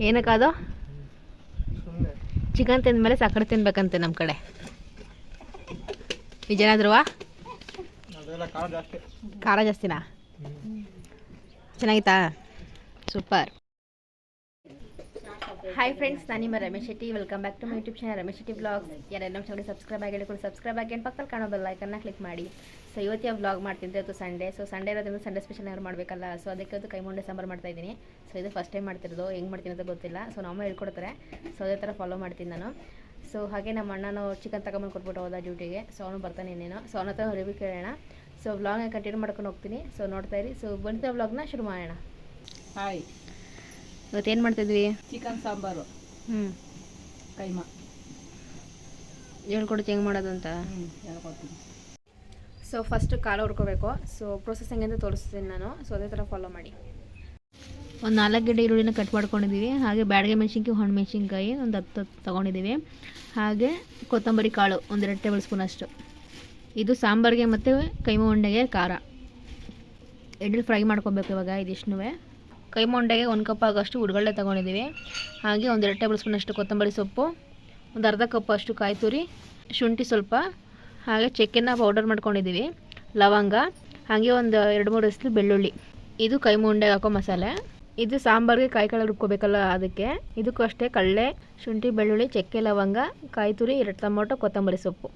ಏನಕ್ಕದು ಅದು? ಚಿಕನ್ ತಿಂದ್ಮೇಲೆ ಸಕ್ಕರೆ ತಿನ್ಬೇಕಂತೆ ನಮ್ಮ ಕಡೆ. ನಿಜನಾದ್ರುವ ಖಾರ ಜಾಸ್ತಿನಾ? ಚೆನ್ನಾಗಿತ್ತಾ? ಸೂಪರ್. ಹಾಯ್ ಫ್ರೆಂಡ್ಸ್ ನಾನು ನಿಮ್ಮ Ramesh Shetty. Welcome back to my YouTube channel Ramesh Shetty blogs ಯಾರೆಲ್ಲ ನಮ್ಮ ಚಾನಲ್ ಸಬ್ಸ್ಕ್ರೈಬ್ ಆಗಿ ಕೂಡ ಸಬ್ಸ್ಕ್ರೈಬ್ ಆಗಿ ಪಕ್ಕದಲ್ಲಿ ಕಾಣೋ ಬೆಲ್ ಐಕನ್ನ ಕ್ಲಿಕ್ ಮಾಡಿ. ಸೊ ಇವತ್ತಿನ ವ್ಲಾಗ್ ಮಾಡ್ತಿದ್ದೆ ಅದು ಸಂಡೇ ಸೊ ಸಂಡೇ ಇರೋದ್ರಿಂದ ಸಂಡೇ ಸ್ಪೆಷಲ್ ಯಾರು ಮಾಡಬೇಕಲ್ಲ? ಸೊ ಅದಕ್ಕೆ ಇವತ್ತು ಕೈ ಮುಂಡೆ ಸಾಂಬಾರು ಮಾಡ್ತಾ ಇದ್ದೀನಿ. ಸೊ ಇದು ಫಸ್ಟ್ ಟೈಮ್ ಮಾಡ್ತಿರೋದು. ಹೆಂಗೆ ಮಾಡ್ತೀನಿ ಅಂತ ಗೊತ್ತಿಲ್ಲ. ಸೊ ನಮ್ಮ ಹೇಳ್ಕೊಡ್ತಾರೆ. ಸೊ ಅದೇ ಥರ ಫಾಲೋ ಮಾಡ್ತೀನಿ ನಾನು. ಸೊ ಹಾಗೆ ನಮ್ಮ ಅಣ್ಣನೂ ಚಿಕನ್ ತಗೊಂಬಂದು ಕೊಟ್ಬಿಟ್ಟು ಹೋದ ಡ್ಯೂಟಿಗೆ ಸೊ ಅವನು ಬರ್ತಾನೆ ಇನ್ನೇನು. ಸೊ ಅವನ ಹತ್ರ ರಿವ್ಯೂ ಕೇಳೋಣ. ಸೊ ವ್ಲಾಗ್ನ ಕಂಟಿನ್ಯೂ ಮಾಡ್ಕೊಂಡು ಹೋಗ್ತೀನಿ. ಸೊ ನೋಡ್ತಾ ಇರಿ. ಸೊ ಬಂದ ವ್ಲಾಗ್ನ ಶುರು ಮಾಡೋಣ. ಹಾಯ್ ಇವತ್ತೇನು ಮಾಡ್ತಿದ್ವಿ? ಚಿಕನ್ ಸಾಂಬಾರು. ಹ್ಞೂ ಕೈಮಾ. ಹೇಳ್ಕೊಡ್ತಿ ಹೆಂಗೆ ಮಾಡೋದು ಅಂತ. ಹ್ಞೂ ಹೇಳ್ಕೊಡ್ತೀನಿ. ಸೊ ಫಸ್ಟ್ ಕಾಲು ಹುರ್ಕೋಬೇಕು. ಸೊ ಪ್ರೊಸೆಸ್ ಹೆಂಗೆ ಅಂತ ತೋರಿಸ್ತೀನಿ ನಾನು. ಸೊ ಅದೇ ಥರ ಫಾಲೋ ಮಾಡಿ. ಒಂದು ನಾಲ್ಕು ಗಡ್ಡೆ ಈರುಳ್ಳಿನ ಕಟ್ ಮಾಡ್ಕೊಂಡಿದ್ದೀವಿ ಹಾಗೆ ಬ್ಯಾಡಗೆ ಮೆಣಸಿನ್ಕಾಯಿ ಹೊಣ್ಣು ಮೆಣಸಿನ್ಕಾಯಿ ಒಂದು ಹತ್ತು ತೊಗೊಂಡಿದ್ದೀವಿ ಹಾಗೆ ಕೊತ್ತಂಬರಿ ಕಾಳು ಒಂದೆರಡು ಟೇಬಲ್ ಸ್ಪೂನ್ ಅಷ್ಟು. ಇದು ಸಾಂಬಾರಿಗೆ ಮತ್ತು ಕೈಮ ಉಂಡೆಗೆ ಖಾರ. ಎಡ್ಡಲ್ಲಿ ಫ್ರೈ ಮಾಡ್ಕೊಬೇಕು ಇವಾಗ ಇದಿಷ್ಟು ಕೈಮಾ ಮೊಂಡೆಗೆ ಒಂದು ಕಪ್ ಆಗೋಷ್ಟು ಉಡ್ಗಳ್ಳೆ ತೊಗೊಂಡಿದ್ದೀವಿ. ಹಾಗೆ ಒಂದೆರಡು ಟೇಬಲ್ ಸ್ಪೂನ್ ಅಷ್ಟು ಕೊತ್ತಂಬರಿ ಸೊಪ್ಪು, ಒಂದು ಅರ್ಧ ಕಪ್ ಅಷ್ಟು ಕಾಯಿ ತುರಿ ಶುಂಠಿ ಸ್ವಲ್ಪ, ಹಾಗೆ ಚಕ್ಕೆನ ಪೌಡರ್ ಮಾಡ್ಕೊಂಡಿದ್ದೀವಿ, ಲವಂಗ, ಹಾಗೆ ಒಂದು ಎರಡು ಮೂರು ಹಸಿಲು ಬೆಳ್ಳುಳ್ಳಿ. ಇದು ಕೈ ಮುಂಡೆಗೆ ಹಾಕೋ ಮಸಾಲೆ. ಇದು ಸಾಂಬಾರಿಗೆ ಕಾಯಿ ಕಳೆ ರುಬ್ಕೋಬೇಕಲ್ಲ ಅದಕ್ಕೆ. ಇದಕ್ಕೂ ಅಷ್ಟೇ ಕಡಲೆ, ಶುಂಠಿ, ಬೆಳ್ಳುಳ್ಳಿ, ಚಕ್ಕೆ, ಲವಂಗ ಕಾಯಿ ತುರಿ ಎರಡು ಟೊಮೊಟೊ, ಕೊತ್ತಂಬರಿ ಸೊಪ್ಪು.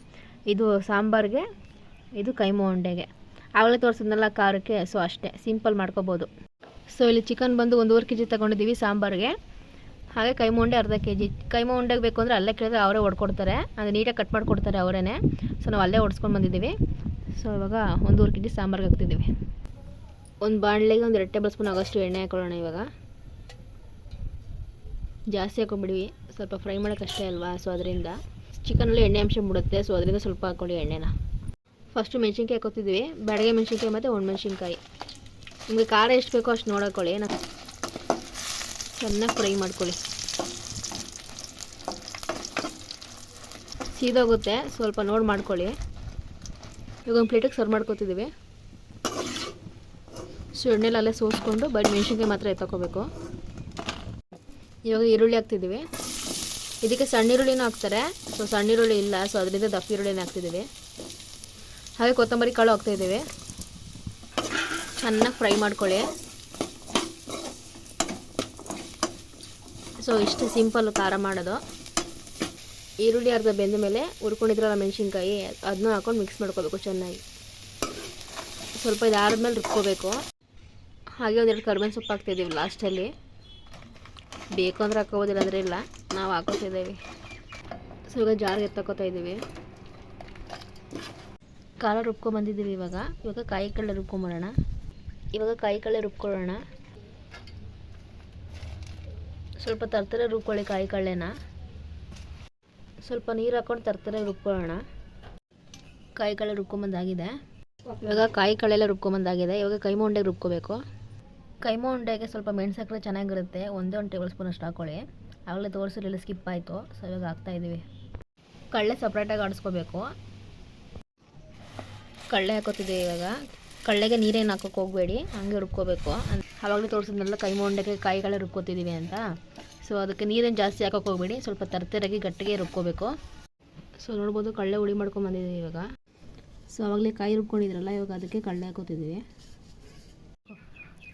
ಇದು ಸಾಂಬಾರಿಗೆ, ಇದು ಕೈ ಉಂಡೆಗೆ ಆವಾಗಲೇ ತೋರಿಸಿದ್ನಲ್ಲ, ಖಾರಕ್ಕೆ ಸೊ ಅಷ್ಟೇ. ಸಿಂಪಲ್ ಮಾಡ್ಕೋಬೋದು. ಸೊ ಇಲ್ಲಿ ಚಿಕನ್ ಬಂದು ಒಂದೂವರೆ ಕೆ ಜಿ ತೊಗೊಂಡಿದ್ದೀವಿ ಸಾಂಬಾರಿಗೆ. ಹಾಗೆ ಕೈಮ ಉಂಡೆ ಅರ್ಧ ಕೆ ಜಿ ಕೈಮ ಉಂಡೆಗೆ ಬೇಕು ಅಂದರೆ ಅಲ್ಲೇ ಕೇಳಿದ್ರೆ ಅವರೇ ಹೊಡ್ಕೊಡ್ತಾರೆ ಅದು ನೀಟಾಗಿ ಕಟ್ ಮಾಡಿಕೊಡ್ತಾರೆ ಅವರೇ ಸೊ ನಾವು ಅಲ್ಲೇ ಹೊಡ್ಸ್ಕೊಂಡು ಬಂದಿದ್ದೀವಿ. ಸೊ ಇವಾಗ ಒಂದೂವರೆ ಕೆ ಜಿ ಸಾಂಬಾರ್ಗೆ ಹಾಕ್ತಿದ್ದೀವಿ. ಒಂದು ಬಾಣಲೆಗೆ ಒಂದು ಎರಡು ಟೇಬಲ್ ಸ್ಪೂನ್ ಆಗೋಷ್ಟು ಎಣ್ಣೆ ಹಾಕೊಳ್ಳೋಣ ಇವಾಗ. ಜಾಸ್ತಿ ಹಾಕೊಂಬಿಡಿ ಸ್ವಲ್ಪ ಫ್ರೈ ಮಾಡೋಕ್ಕಷ್ಟೇ ಅಲ್ವಾ? ಸೊ ಅದರಿಂದ ಚಿಕನಲ್ಲಿ ಎಣ್ಣೆ ಅಂಶ ಬಿಡುತ್ತೆ ಸೊ ಅದರಿಂದ ಸ್ವಲ್ಪ ಹಾಕ್ಕೊಳ್ಳಿ ಎಣ್ಣೆನ. ಫಸ್ಟು ಮೆಣಸಿನ್ಕಾಯಿ ಹಾಕೋತಿದ್ವಿ ಬೆಳಗ್ಗೆ ಮೆಣಸಿನ್ಕಾಯಿ ಮತ್ತು ಒಣಮೆಣ್ಸಿನ್ಕಾಯಿ ನಿಮಗೆ ಖಾರ ಎಷ್ಟು ಬೇಕೋ ಅಷ್ಟು ನೋಡ್ಕೊಳ್ಳಿ ನಾ ಚೆನ್ನಾಗಿ ಫ್ರೈ ಮಾಡ್ಕೊಳ್ಳಿ. ಸೀದೋಗುತ್ತೆ, ಸ್ವಲ್ಪ ನೋಡಿ ಮಾಡ್ಕೊಳ್ಳಿ. ಇವಾಗ ಒಂದು ಪ್ಲೇಟಿಗೆ ಸರ್ವ್ ಮಾಡ್ಕೊತಿದ್ದೀವಿ ಸೊ ಅಲ್ಲೇ ಸೋಸ್ಕೊಂಡು ಬಟ್ ಮೆಣಸಿನ್ಕಾಯಿ ಮಾತ್ರ ಎತ್ತಕೋಬೇಕು ಇವಾಗ ಈರುಳ್ಳಿ ಹಾಕ್ತಿದ್ದೀವಿ ಇದಕ್ಕೆ ಸಣ್ಣ ಈರುಳ್ಳಿನೂ ಹಾಕ್ತಾರೆ. ಸೊ, ಸಣ್ಣ ಈರುಳ್ಳಿ ಇಲ್ಲ, ಸೊ, ಅದರಿಂದ ದಪ್ಪ ಈರುಳ್ಳಿನೇ ಹಾಕ್ತಿದ್ದೀವಿ ಹಾಗೆ ಕೊತ್ತಂಬರಿ ಕಾಳು ಹಾಕ್ತಾಯಿದ್ದೀವಿ ಚೆನ್ನಾಗಿ ಫ್ರೈ ಮಾಡ್ಕೊಳ್ಳಿ. ಸೊ ಇಷ್ಟು ಸಿಂಪಲ್ ಖಾರ ಮಾಡೋದು. ಈರುಳ್ಳಿ ಅರ್ಧ ಬೆಂದ ಮೇಲೆ ಹುರ್ಕೊಂಡಿದ್ರಲ್ಲ ಮೆಣಸಿನ್ಕಾಯಿ ಅದನ್ನ ಹಾಕೊಂಡು ಮಿಕ್ಸ್ ಮಾಡ್ಕೋಬೇಕು ಚೆನ್ನಾಗಿ. ಸ್ವಲ್ಪ ಇದಾದ್ಮೇಲೆ ರುಬ್ಕೋಬೇಕು. ಹಾಗೆ ಒಂದೆರಡು ಕರ್ಬೇವಿನ ಸೊಪ್ಪು ಹಾಕ್ತಿದ್ದೀವಿ ಲಾಸ್ಟಲ್ಲಿ ಬೇಕು ಅಂದರೆ ಹಾಕೋಬೋದಿಲ್ಲ ಅಂದರೆ ಇಲ್ಲ, ನಾವು ಹಾಕೋತಿದ್ದೀವಿ ಸೊ ಇವಾಗ ಜಾರಿಗೆ ಎತ್ತಕೋತಾ ಇದ್ದೀವಿ ಖಾರ ರುಬ್ಕೊಂಬಂದಿದ್ದೀವಿ ಇವಾಗ. ಇವಾಗ ಕಾಯಿ ಕಡಲೆ ರುಬ್ಕೊಂಬರೋಣ ಇವಾಗ ಕಾಯಿ ಕಳೆ ರುಬ್ಕೊಳ್ಳೋಣ. ಸ್ವಲ್ಪ ತರ್ತಾರೆ ರುಬ್ಕೊಳ್ಳಿ ಕಾಯಿ ಕಳ್ಳೆನ ಸ್ವಲ್ಪ ನೀರು ಹಾಕೊಂಡು ತರ್ತಾರೆ ರುಬ್ಕೊಳ್ಳೋಣ. ಕಾಯಿ ಕಳ್ಳೆ ರುಬ್ಕೊಂಬಂದಾಗಿದೆ. ಇವಾಗ ಕಾಯಿ ಎಲ್ಲ ರುಬ್ಕೊಂಬಂದಾಗಿದೆ. ಇವಾಗ ಕೈ ಉಂಡೆಗೆ ರುಬ್ಕೋಬೇಕು. ಕೈ ಉಂಡೆಗೆ ಸ್ವಲ್ಪ ಮೆಣಸು ಹಾಕಿದ್ರೆ ಚೆನ್ನಾಗಿರುತ್ತೆ. ಒಂದೇ ಒಂದು ಟೇಬಲ್ ಸ್ಪೂನ್ ಅಷ್ಟು ಹಾಕೊಳ್ಳಿ. ಆಗಲೇ ತೋರಿಸಿರಲಿಲ್ಲ, ಸ್ಕಿಪ್ ಆಯಿತು. ಸೊ ಇವಾಗ ಹಾಕ್ತಾಯಿದ್ದೀವಿ ಕಳ್ಳೆ ಸಪ್ರೇಟಾಗಿ ಆಡಿಸ್ಕೋಬೇಕು. ಕಳ್ಳೆ ಹಾಕೋತಿದ್ದೀವಿ ಇವಾಗ. ಕಳ್ಳೆಗೆ ನೀರೇನು ಹಾಕೋಕೆ ಹೋಗಬೇಡಿ, ಹಂಗೆ ರುಬ್ಕೋಬೇಕು. ಆವಾಗಲೇ ತೋರಿಸಿದ್ನೆಲ್ಲ, ಕೈ ಮೊಂಡೆಗೆ ಕಾಯಿಗಳೇ ರುಬ್ಕೋತಿದ್ದೀವಿ ಅಂತ. ಸೊ ಅದಕ್ಕೆ ನೀರೇನು ಜಾಸ್ತಿ ಹಾಕೋಕೆ ಹೋಗಬೇಡಿ, ಸ್ವಲ್ಪ ತರ್ತರಾಗಿ ಗಟ್ಟಿಗೆ ರುಬ್ಕೋಬೇಕು. ಸೊ ನೋಡ್ಬೋದು ಕಳ್ಳೆ ಹುಳಿ ಮಾಡ್ಕೊಂಬಂದಿದ್ದೀವಿ ಇವಾಗ. ಸೊ ಆವಾಗಲೇ ಕಾಯಿ ರುಬ್ಕೊಂಡಿದ್ರಲ್ಲ, ಇವಾಗ ಅದಕ್ಕೆ ಕಳ್ಳೆ ಹಾಕೋತಿದ್ದೀವಿ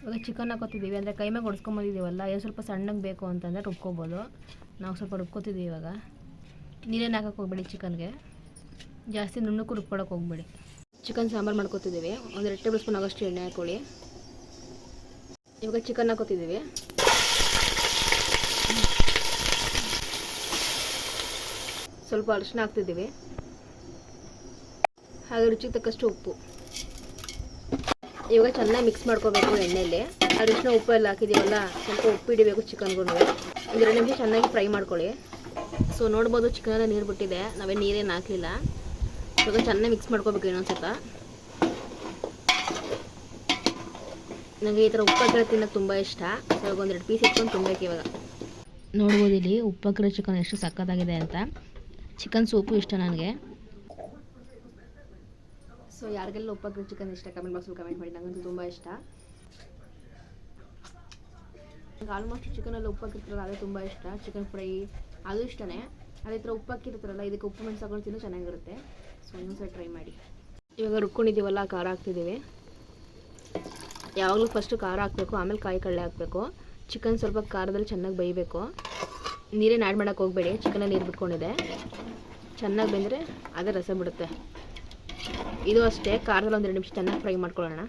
ಇವಾಗ ಚಿಕನ್ ಹಾಕೋತಿದ್ದೀವಿ ಅಂದರೆ ಕೈ ಮೇಲೆ ಹೊಡ್ಸ್ಕೊಂಬಂದಿದ್ದೀವಲ್ಲ ಏನು ಸ್ವಲ್ಪ ಸಣ್ಣಗೆ ಬೇಕು ಅಂತಂದರೆ ರುಬ್ಕೋಬೋದು. ನಾವು ಸ್ವಲ್ಪ ರುಬ್ಕೋತಿದ್ದೀವಿ ಇವಾಗ. ನೀರೇನು ಹಾಕೋಕೆ ಹೋಗ್ಬೇಡಿ ಚಿಕನ್ಗೆ ಜಾಸ್ತಿ ನುಣ್ಣಕ್ಕೂ ರುಬ್ಕೊಳಕ್ಕೆ ಹೋಗ್ಬೇಡಿ. ಚಿಕನ್ ಸಾಂಬಾರು ಮಾಡ್ಕೊತಿದ್ದೀವಿ. ಒಂದು ಎರಡು ಟೇಬಲ್ ಸ್ಪೂನ್ ಆಗೋಷ್ಟು ಎಣ್ಣೆ ಹಾಕೊಳ್ಳಿ ಇವಾಗ ಚಿಕನ್ ಹಾಕೋತಿದ್ದೀವಿ ಸ್ವಲ್ಪ ಅರಿಶಿನ ಹಾಕ್ತಿದ್ದೀವಿ. ಹಾಗೆ ರುಚಿಗೆ ತಕ್ಕಷ್ಟು ಉಪ್ಪು. ಇವಾಗ ಚೆನ್ನಾಗಿ ಮಿಕ್ಸ್ ಮಾಡ್ಕೋಬೇಕು ಎಣ್ಣೆಯಲ್ಲಿ ಅರಿಶಿನ ಉಪ್ಪು ಎಲ್ಲ ಹಾಕಿದ್ದೀವಲ್ಲ, ಸ್ವಲ್ಪ ಉಪ್ಪು ಹಿಡಿಬೇಕು ಚಿಕನ್ಗೂ ಒಂದು ಎರಡು ನಿಮಿಷ ಚೆನ್ನಾಗಿ ಫ್ರೈ ಮಾಡ್ಕೊಳ್ಳಿ. ಸೊ ನೋಡ್ಬೋದು ಚಿಕನೆಲ್ಲ ನೀರು ಬಿಟ್ಟಿದೆ. ನಾವೇ ನೀರೇನು ಹಾಕಲಿಲ್ಲ. ಇವಾಗ ಚೆನ್ನಾಗಿ ಮಿಕ್ಸ್ ಮಾಡ್ಕೋಬೇಕು ಇನ್ನೊಂದು ಸ್ವಲ್ಪ. ನನಗೆ ಈ ಥರ ಉಪ್ಪಾಕಿರೋ ತಿನ್ನೋಕೆ ತುಂಬ ಇಷ್ಟ. ಇವಾಗ ಒಂದೆರಡು ಪೀಸ್ ಇಟ್ಕೊಂಡು ತಿನ್ಬೇಕು ಇವಾಗ. ನೋಡ್ಬೋದು ಇಲ್ಲಿ ಉಪ್ಪಾಕಿರೋ ಚಿಕನ್ ಎಷ್ಟು ಸಕ್ಕತ್ತಾಗಿದೆ ಅಂತ. ಚಿಕನ್ ಸೂಪು ಇಷ್ಟ ನನಗೆ. ಸೊ ಯಾರಿಗೆಲ್ಲ ಉಪ್ಪಾಕಿರೋ ಚಿಕನ್ ಇಷ್ಟ ಕಮೆಂಟ್ ಬಾಕ್ಸಲ್ಲಿ ಕಮೆಂಟ್ ಮಾಡಿ. ನನಗಂತೂ ತುಂಬ ಇಷ್ಟ. ಆಲ್ಮೋಸ್ಟ್ ಚಿಕನಲ್ಲಿ ಉಪ್ಪು ಹಾಕಿರ್ತಾರಲ್ಲ ಅದೇ ತುಂಬ ಇಷ್ಟ. ಚಿಕನ್ ಫ್ರೈ ಅದು ಇಷ್ಟನೇ. ಅದೇ ಥರ ಉಪ್ಪಾಕಿರ್ತಾರಲ್ಲ ಇದಕ್ಕೆ ಉಪ್ಪು ಮೆಣಸು ಹಾಕೊಂಡು ತಿನ್ನೋ ಚೆನ್ನಾಗಿರುತ್ತೆ. ಸೊ ಟ್ರೈ ಮಾಡಿ. ಇವಾಗ ರುಬ್ಕೊಂಡಿದ್ದೀವಲ್ಲ, ಖಾರ ಹಾಕ್ತಿದ್ದೀವಿ. ಯಾವಾಗಲೂ ಫಸ್ಟು ಖಾರ ಹಾಕಬೇಕು, ಆಮೇಲೆ ಕಾಯಿ ಕಡಲೆ ಹಾಕಬೇಕು. ಚಿಕನ್ ಸ್ವಲ್ಪ ಖಾರದಲ್ಲಿ ಚೆನ್ನಾಗಿ ಬೇಯಬೇಕು. ನೀರೇನು ಆ್ಯಡ್ ಮಾಡೋಕ್ಕೆ ಹೋಗಬೇಡಿ ಚಿಕನಲ್ಲಿ ನೀರು ಬಿಟ್ಕೊಂಡಿದೆ. ಚೆನ್ನಾಗಿ ಬೆಂದರೆ ಅದೇ ರಸ ಬಿಡುತ್ತೆ. ಇದು ಅಷ್ಟೇ, ಖಾರದಲ್ಲಿ ಒಂದೆರಡು ನಿಮಿಷ ಚೆನ್ನಾಗಿ ಫ್ರೈ ಮಾಡ್ಕೊಳ್ಳೋಣ.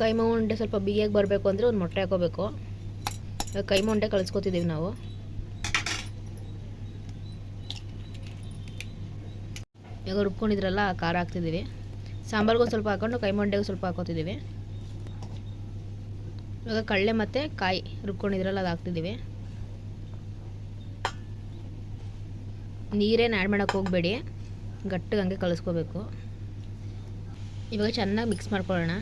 ಕೈಮಾ ಉಂಡೆ ಸ್ವಲ್ಪ ಬಿಗಿಯಾಗಿ ಬರಬೇಕು ಅಂದರೆ ಒಂದು ಮೊಟ್ಟೆ ಹಾಕೋಬೇಕು. ಕೈಮಾ ಉಂಡೆ ಕಳಿಸ್ಕೊತಿದ್ದೀವಿ ನಾವು. ಇವಾಗ ರುಬ್ಕೊಂಡಿದ್ರಲ್ಲ, ಆ ಖಾರ ಹಾಕ್ತಿದ್ದೀವಿ. ಸಾಂಬಾರ್ಗೂ ಸ್ವಲ್ಪ ಹಾಕ್ಕೊಂಡು ಕೈ ಸ್ವಲ್ಪ ಹಾಕೋತಿದ್ದೀವಿ. ಇವಾಗ ಕಡಲೆ ಮತ್ತು ಕಾಯಿ ರುಬ್ಕೊಂಡಿದ್ರಲ್ಲ, ಅದು ಹಾಕ್ತಿದ್ದೀವಿ. ನೀರೇನು ಆ್ಯಡ್ ಮಾಡೋಕೆ ಹೋಗಬೇಡಿ, ಗಟ್ಟಿಗೆ ಹಂಗೆ ಕಲಿಸ್ಕೋಬೇಕು. ಇವಾಗ ಚೆನ್ನಾಗಿ ಮಿಕ್ಸ್ ಮಾಡ್ಕೊಳ್ಳೋಣ.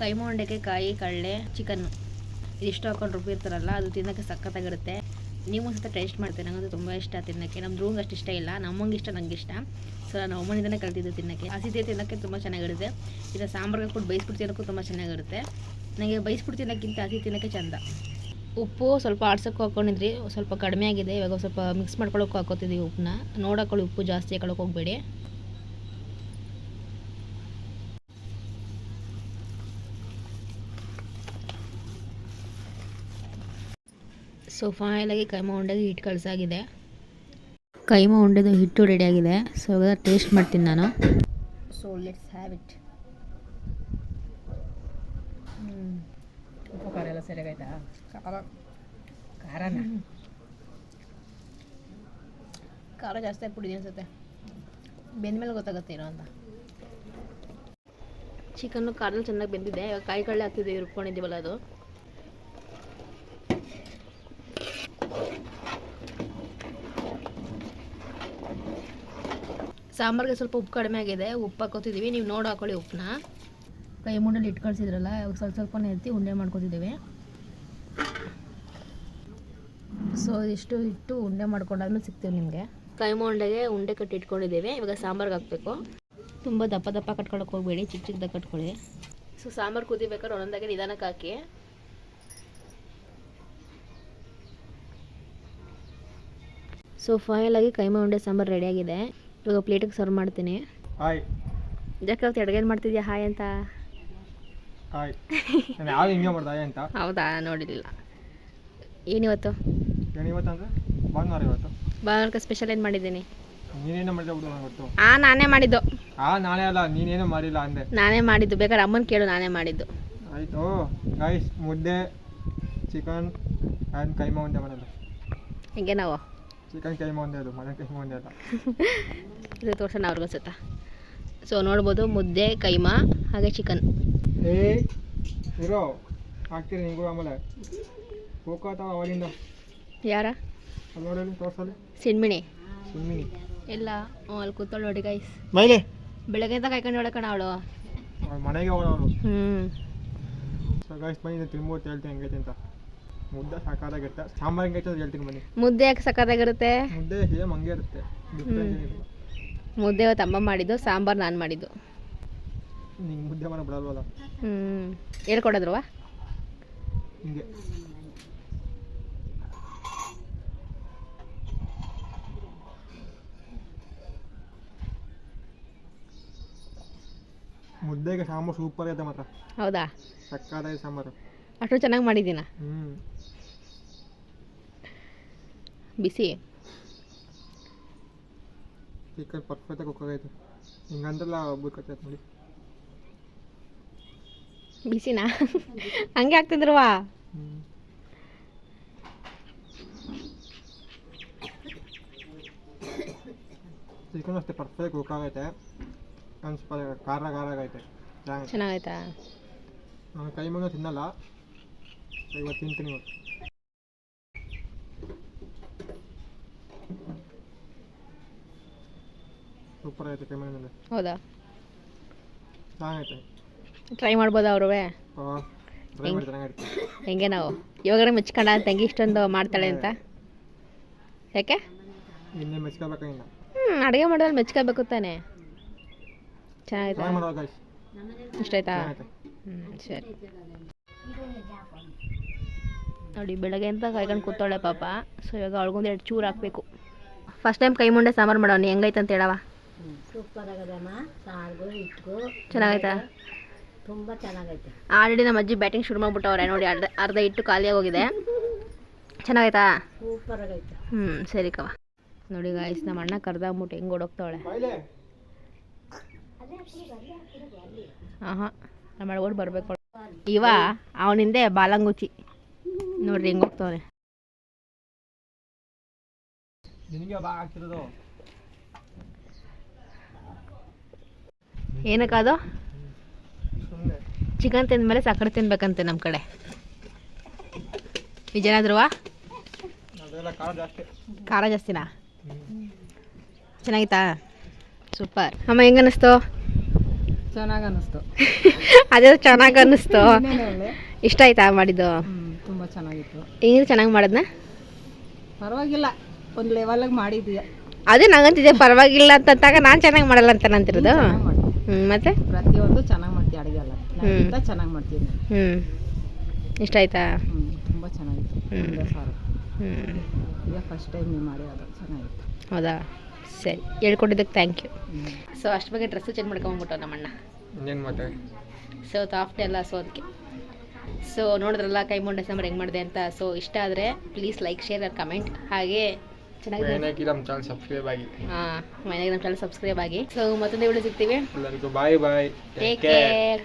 ಕೈ ಉಂಡೆಗೆ ಕಾಯಿ, ಕಡಲೆ ಚಿಕನ್ನು ಇದಿಷ್ಟು ಹಾಕೊಂಡು ರುಬ್ಬಿರ್ತಾರಲ್ಲ, ಅದು ತಿನ್ನೋಕ್ಕೆ ಸಖತ್ತಾಗಿರುತ್ತೆ. ನೀವು ಸ್ವಲ್ಪ ಟೇಸ್ಟ್ ಮಾಡ್ತೀನಿ ನಂಗಂತೂ ತುಂಬ ಇಷ್ಟ ತಿನ್ನೋಕ್ಕೆ. ನಮ್ಮ ರೂಮ್ಗೆ ಅಷ್ಟು ಇಷ್ಟ ಇಲ್ಲ. ನಮ್ಮಂಗೆ ಇಷ್ಟ, ನಂಗೆ ಇಷ್ಟ. ಸೊ ನಾನು ಅಮ್ಮನಿಂದನೇ ಕಲ್ತಿದ್ದು ತಿನ್ನೋಕ್ಕೆ. ಹಸಿದೆ ತಿನ್ನೋಕ್ಕೆ ತುಂಬ ಚೆನ್ನಾಗಿರುತ್ತೆ. ಇದು ಸಾಂಬಾರ್ಗೆ ಕೊಟ್ಟು ಬೈಸ್ಬಿಟ್ಟು ತಿನ್ನೋಕ್ಕೂ ತುಂಬ ಚೆನ್ನಾಗಿರುತ್ತೆ. ನನಗೆ ಬೈಸ್ಬಿಟ್ಟು ತಿನ್ನೋಕ್ಕಿಂತ ಹಸಿ ತಿನ್ನೋಕ್ಕೆ ಚಂದ. ಉಪ್ಪು ಸ್ವಲ್ಪ ಆಡ್ಸೋಕ್ಕೂ ಹಾಕ್ಕೊಂಡಿದ್ರಿ ಸ್ವಲ್ಪ ಕಡಿಮೆ ಆಗಿದೆ. ಇವಾಗ ಸ್ವಲ್ಪ ಮಿಕ್ಸ್ ಮಾಡ್ಕೊಳ್ಳೋಕ್ಕೂ ಹಾಕೋತಿದ್ದೀವಿ ಉಪ್ಪನ್ನ. ನೋಡೋಕೊಳ್ಳಿ ಉಪ್ಪು ಜಾಸ್ತಿ ಹಾಕೊಳ್ಳೋಕೆ ಹೋಗಬೇಡಿ. ಸೊ ಫೈನಲಾಗಿ ಕೈಮಾ ಉಂಡೆಗೆ ಹಿಟ್ಟು ಕಳಿಸಾಗಿದೆ. ಕೈಮ ಉಂಡೆದು ಹಿಟ್ಟು ರೆಡಿಯಾಗಿದೆ ಸೊ ಇವಾಗ ಟೇಸ್ಟ್ ಮಾಡ್ತೀನಿ ನಾನು. ಸೊ ಲೆಟ್ಸ್ ಹ್ಯಾವ್ ಇಟ್ ಉಪ್ಪು ಖಾರ ಎಲ್ಲ ಸರಿಯಾಗೈತಾ ಖಾರ. ಖಾರನ? ಖಾರ ಜಾಸ್ತಿ ಆಗ್ಬಿಟ್ಟಿದೆ ಅನ್ಸುತ್ತೆ. ಬೆಂದ್ಮೇಲೆ ಗೊತ್ತಾಗುತ್ತೆ ಏನೋ ಅಂತ. ಚಿಕನ್ನು ಖಾರದಲ್ಲಿ ಚೆನ್ನಾಗಿ ಬೆಂದಿದೆ. ಇವಾಗ ಕಾಯಿ ಕಳ್ಳೆ ಹಾಕ್ತಿದ್ದೀವಿ ರುಬ್ಕೊಂಡಿದ್ದೀವಲ್ಲ ಅದು. ಸಾಂಬಾರ್ಗೆ ಸ್ವಲ್ಪ ಉಪ್ಪು ಕಡಿಮೆ ಆಗಿದೆ ಉಪ್ಪು ಹಾಕೋತಿದ್ದೀವಿ ನೀವು ನೋಡಿ ಹಾಕೊಳ್ಳಿ ಉಪ್ಪನ್ನ. ಕೈ ಮುಂಡಲ್ಲಿ ಇಟ್ಟು ಕಳಿಸಿದ್ರಲ್ಲ ಇವಾಗ ಸ್ವಲ್ಪ ಸ್ವಲ್ಪನೇ ಎತ್ತಿ ಉಂಡೆ ಮಾಡ್ಕೊತಿದ್ದೀವಿ. ಸೊ ಇಷ್ಟು ಇಟ್ಟು ಉಂಡೆ ಮಾಡ್ಕೊಂಡಾದ್ಮೇಲೆ ಸಿಗ್ತೀವಿ ನಿಮಗೆ. ಕೈ ಮುಂಡೆಗೆ ಉಂಡೆ ಕಟ್ಟಿ ಇಟ್ಕೊಂಡಿದ್ದೀವಿ ಇವಾಗ ಸಾಂಬಾರ್ಗೆ ಹಾಕ್ಬೇಕು. ತುಂಬ ದಪ್ಪ ದಪ್ಪ ಕಟ್ಕೊಳಕ್ಕೆ ಹೋಗಬೇಡಿ ಚಿಕ್ಕ ಚಿಕ್ಕದಾಗ ಕಟ್ಕೊಳ್ಳಿ. ಸೊ ಸಾಂಬಾರು ಕುದಿಬೇಕಾದ್ರೆ ಒಂದೊಂದಾಗೆ ನಿಧಾನಕ್ಕೆ ಹಾಕಿ. ಸೊ ಫೈನಲಾಗಿ ಕೈಮ ಉಂಡೆ ಸಾಂಬಾರು ರೆಡಿಯಾಗಿದೆ ಇವಾಗ ಪ್ಲೇಟಿಗೆ ಸರ್ವ್ ಮಾಡ್ತೀನಿ. ಹಾಯ್. ಯಾಕೆ ಅಡುಗೆ ಮಾಡ್ತಿದ್ಯಾ? ಹಾಯ್ ಅಂತ. ಹಾಯ್. ನಾನು ಯಾವ್ದು ಹಿಂಗೆ ಮಾಡ್ದೆ ಅಂತ? ಹೌದಾ? ನೋಡಿರಲಿಲ್ಲ. ಏನಿವತ್ತು ಏನು ಇವತ್ತಂದ್ರೆ ಭಾನುವಾರ ಇವತ್ತು. ಭಾನುವಾರಕ್ಕೆ ಸ್ಪೆಷಲ್ ಏನು ಮಾಡಿದ್ದೀನಿ? ನೀನೇನೋ ಮಾಡಿದೆ ಬಿಡು ಗೊತ್ತು. ಆ ನಾನೇ ಮಾಡಿದ್ದು. ಆ ನಾನೇ ಅಲ್ಲ ನೀನೇನೋ ಮಾಡಿಲ್ಲ ಅಂದೆ. ನಾನೇ ಮಾಡಿದ್ದು. ಬೇಕಾದ್ರೆ ಅಮ್ಮನ ಕೇಳು ನಾನೇ ಮಾಡಿದ್ದು. ಆಯಿತು. ಗೈಸ್ ಮುದ್ದೆ ಚಿಕನ್ ಆ್ಯಂಡ್ ಕೈಮಾ ಒಂದೇ ಮಾಡೋದು. ಹಿಂಗೆ ನಾವು? ಚಿಕನ್ ಕೈಮಾ ಒಂದೇ ಅದು ಮಟನ್ ಕೈಮಾ ಒಂದೇ ಅಲ್ಲ. ಇದು ತೋರ್ಸೋಣ ಅವ್ರಿಗೆ ಅನ್ಸುತ್ತಾ? ಸೊ ನೋಡ್ಬೋದು ಮುದ್ದೆ ಕೈಮಾ ಹಾಗೆ ಚಿಕನ್ ಏ ಇರೋ ಹಾಕ್ತೀನಿ ನಿಂಗೂ ಆಮೇಲೆ. ಹೋಗ್ಕೋತಾವ ಅವಾಗಿಂದ ಯಾರ? ಅಲ್ಲಿ ನೋಡಲಿ ತೋರ್ಸಲ್ಲಿ. ಸಿಣ್ಮಿಣಿ ಸುಮ್ಮನೆ ಇಲ್ಲ ಅಲ್ಲಿ ಕೂತಳು ನೋಡಿ ಗೈಸ್ ಮೈಲೆ. ಬೆಳಗ್ಗೆಯಿಂದ ಕಾಯ್ಕೊಂಡು ಹೇಳಕಣ ಅವಳು. ಅವ್ರ ಮನೆಗೆ ಹೋಗೋರು ಹ್ಞೂ ಸೊ ಗೈಸ್ ಬನ್ನಿ ತಿನ್ಬೋದು ಹೇಳ್ತೀನಿ ಹೆಂಗೈತೆ ಅಂತ. ಮುದ್ದೆ ಸಾಕಾಗಿರುತ್ತೆ ಸಾಂಬಾರ್ ಹೆಂಗೈತೆ ಅಂತ ಹೇಳ್ತೀನಿ ಬನ್ನಿ. ಮುದ್ದೆ ಯಾಕೆ ಸಕತ್ತಾಗಿರುತ್ತೆ ಮುದ್ದೆ ಸೇಮ್ ಹಂಗೆ ಇರುತ್ತೆ. ಏನಿಲ್ಲ ಮುದ್ದೆ ಇವತ್ತು ಅಮ್ಮ ಮಾಡಿದ್ದು ಸಾಂಬಾರ್ ನಾನು ಮಾಡಿದ್ದು. ನಿಂಗೆ ಮುದ್ದೆ ಮಾಡೋ ಬಿಡಲ್ವಲ್ಲ? ಹ್ಞೂ ಹೇಳ್ಕೊಡೋದ್ರವಾ ಹಿಂಗೆ. ಮುದ್ದೆಗೆ ಸಾಂಬಾರ್ ಸೂಪರ್ ಐತೆ ಮಾತ್ರ. ಹೌದಾ? ಸಕ್ಕತ್ತಾಗಿ ಸಾಂಬಾರು. ಅಷ್ಟು ಚೆನ್ನಾಗಿ ಮಾಡಿದ್ದೀನ? ಬಿಸಿ? ಚಿಕನ್ ಪರ್ಫೆಕ್ಟಾಗಿ ಕುಕ್ ಆಗೈತೆ ಹಿಂಗಂದ್ರಲ್ಲ ಒಬ್ಬರು ನೋಡಿ. ಬಿಸಿನಾ? ಹಂಗೆ ಆಗ್ತಿದ್ರವಾ ಚಿಕನ್ ಅಷ್ಟೇ ಪರ್ಫೆಕ್ಟ್ ಕುಕ್ ಆಗೈತೆ. ಸ್ವಲ್ಪ ಖಾರ ಖಾರ ಆಗೈತೆ. ಚೆನ್ನಾಗೈತೆ ನಾನು ಕೈ ಮಗ ತಿನ್ನಲ್ಲ. ಇವತ್ತು ತಿಂತೀನಿ ಇವತ್ತು ಸೂಪರ್ ಆಯ್ತು ಮೇಲೆ. ಹೌದಾ? ಚೆನ್ನಾಗೈತೆ. ಟ್ರೈ ಮಾಡ್ಬೋದಾ ಅವ್ರೂ ಟ್ರೈ ಮಾಡಿ ಚೆನ್ನಾಗೈತೆ ಹೆಂಗೆ ನಾವು? ಇವಾಗ ಮೆಚ್ಕೊಂಡ ತಂಗಿ ಇಷ್ಟೊಂದು ಮಾಡ್ತಾಳೆ ಅಂತ. ಯಾಕೆ? ಇನ್ನೇ ಮೆಚ್ಕೋಬೇಕು ಇನ್ನು ಹ್ಞೂ ಅಡುಗೆ ಮಾಡೋದ್ರಲ್ಲಿ ಮೆಚ್ಕೋಬೇಕು ತಾನೆ. ಚೆನ್ನಾಗೈತೆ? ಇಷ್ಟ ಆಯ್ತಾ ಹ್ಞೂ ಸರಿ. ನೋಡಿ ಬೆಳಗ್ಗೆ ಅಂತ ಕಾಯ್ಕೊಂಡು ಕೂತಾಳೆ ಪಾಪ. ಸೊ ಇವಾಗ ಅವಳಿಗೊಂದು ಎರಡು ಚೂರು ಹಾಕಬೇಕು. ಫಸ್ಟ್ ಟೈಮ್ ಕೈ ಮುಂಡೆ ಸಾಂಬಾರು ಮಾಡೋಣ ಹೆಂಗೈತೆ ಅಂತ ಹೇಳವ ಸೂಪರ್ ಆಗದಮ್ಮ. ಸಾರ್ಗು ಇಟ್ಗು ಚೆನ್ನಾಗೈತಾ? ತುಂಬ ಚೆನ್ನಾಗೈತೆ. ಆಲ್ರೆಡಿ ನಮ್ಮ ಅಜ್ಜಿ ಬ್ಯಾಟಿಂಗ್ ಶುರು ಮಾಡಿಬಿಟ್ಟವ್ರೆ. ನೋಡಿ ಅರ್ಧ ಅರ್ಧ ಇಟ್ಟು ಖಾಲಿಯಾಗಿ ಹೋಗಿದೆ ಚೆನ್ನಾಗೈತಾ? ಸೂಪರ್ ಆಗೈತೆ. ಹ್ಞೂ ಸರಿ ಕವ ನೋಡಿ ಗಾಯ್ಸ್ ನಮ್ಮ ಅಣ್ಣ ಕರ್ದಾಗ್ಬಿಟ್ಟು ಹೆಂಗೆ ಓಡೋಗ್ತಾವಳೆ. ಹಾಂ ಹಾಂ ನಮ್ಮ ಒಳಗಡೆ ಬರಬೇಕು ಇವ ಅವನಿಂದೆ ಬಾಲಂಗುಚಿ. ನೋಡ್ರಿ ಹೆಂಗೆ ನಿಮಗೆ ನಿನಗೆ ಬಾ ಆಗ್ತಿರೋದು ಏನಕ್ಕದು ಚಿಕನ್ ತಿಂದ್ಮೇಲೆ ಸಕ್ಕರೆ ತಿನ್ಬೇಕಂತೆ ನಮ್ಮ ಕಡೆ. ನಿಜನಾದ್ರೂ ಅದೆಲ್ಲ ಖಾರ ಜಾಸ್ತಿ. ಖಾರ ಜಾಸ್ತಿನಾ? ಚೆನ್ನಾಗಿತ್ತಾ? ಸೂಪರ್. ಅಮ್ಮ ಹೆಂಗ ಅನ್ನಿಸ್ತು ಚೆನ್ನಾಗಿ ಅನ್ನಿಸ್ತು ಅದೇ ಚೆನ್ನಾಗಿ ಅನ್ನಿಸ್ತು ಇಷ್ಟ ಆಯ್ತಾ ಮಾಡಿದ್ದು? ತುಂಬ ಚೆನ್ನಾಗಿತ್ತು. ಹೆಂಗಿದೆ ಚೆನ್ನಾಗಿ ಮಾಡಿದ್ನ? ಪರವಾಗಿಲ್ಲ ಒಂದು ಲೆವೆಲಾಗಿ ಮಾಡಿದೀಯ? ಅದೇ ನಂಗಂತಿದೆ ಪರವಾಗಿಲ್ಲ ಅಂತಂದಾಗ ನಾನು ಚೆನ್ನಾಗಿ ಮಾಡಲ್ಲ ಅಂತ ಅಂತಿರೋದು ಹ್ಞೂ ಮತ್ತೆ? ಪ್ರತಿಯೊಂದು ಚೆನ್ನಾಗಿ ಮಾಡ್ತೀವಿ ಅಡುಗೆ ಎಲ್ಲ. ಚೆನ್ನಾಗಿ ಮಾಡ್ತೀನಿ. ಹ್ಞೂ ಇಷ್ಟ ಆಯ್ತಾ? ಹ್ಞೂ ತುಂಬ ಚೆನ್ನಾಗಿತ್ತು. ಸಾರು. ಹ್ಞೂ ಈಗ ಫಸ್ಟ್ ಟೈಮ್ ನೀವು ಮಾಡಿರೋದು ಚೆನ್ನಾಗಿತ್ತು. ಹೌದಾ? ಸರಿ ಹೇಳ್ಕೊಟ್ಟಿದ್ದಕ್ಕೆ ಥ್ಯಾಂಕ್ ಯು ಸೊ ಅಷ್ಟು ಬಗ್ಗೆ ಡ್ರೆಸ್ಸು ಚೇಂಜ್ ಮಾಡ್ಕೊಂಬಿಟ್ಟು ನಮ್ಮಣ್ಣ. ಸೊ ತಾಫ್ಟೆ ಎಲ್ಲ ಸೊ ಅದಕ್ಕೆ. ಸೊ ನೋಡಿದ್ರಲ್ಲ ಕೈ ಮುಂಡೆ ಸಾಂಬಾರು ಹೆಂಗೆ ಮಾಡಿದೆ ಅಂತ. ಸೊ ಇಷ್ಟ ಆದರೆ ಪ್ಲೀಸ್ ಲೈಕ್ ಶೇರ್ ಕಮೆಂಟ್ ಹಾಗೆ ಚೆನ್ನಾಗಿ ನಮ್ಮ ಚಾನಲ್ ಸಬ್ಸ್ಕ್ರೈಬ್ ಆಗಿ. ಹಾಂ ಮನೆಗೆ ನಮ್ಮ ಚಾನಲ್ ಸಬ್ಸ್ಕ್ರೈಬ್ ಆಗಿ. ಸೊ ಮತ್ತೊಂದು ವಿಡಿಯೋ ಸಿಗ್ತೀವಿ. ಎಲ್ಲರಿಗೂ ಬಾಯ್ ಬಾಯ್ ಟೇಕ್ ಕೇರ್